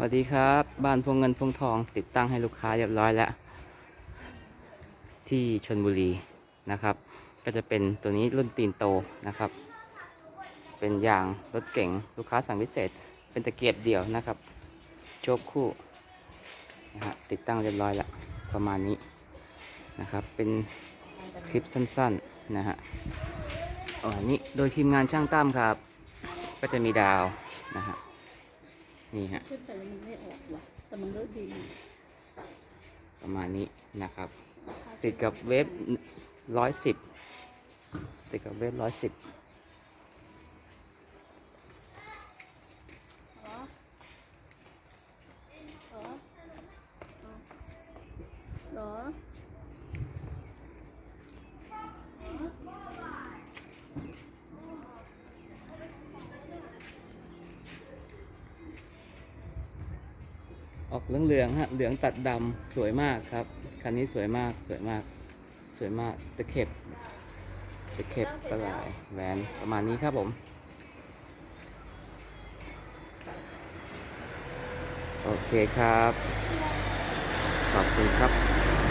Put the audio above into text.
สวัสดีครับ บ้านพวงเงินพวงทองติดตั้งให้ลูกค้าเรียบร้อยแล้ว ที่ชนบุรีนะครับ ก็จะเป็นตัวนี้รุ่นตีนโตนะครับ เป็นยางรถเก๋งลูกค้าสั่งพิเศษ เป็นตะเกียบเดี่ยวนะครับ โชคคู่นะฮะติดตั้งเรียบร้อยแล้วประมาณนี้นะครับ เป็นคลิปสั้นๆนะฮะอ๋อนี่โดยทีมงานช่างตั้มครับ ก็จะมีดาวนะฮะ นี่ฮะชื่อแต่มันไม่ออกว่ะแต่มันก็ดี ประมาณนี้นะครับ ติดกับเว็บร้อยสิบติดกับเว็บร้อยสิบ ออกเหลืองๆฮะเหลืองตัดดำสวยมากครับคันนี้สวยมากสวยมากสวยมากตะเข็บตะเข็บกระหลายแหวนประมาณนี้ครับผม โอเคครับ ขอบคุณครับ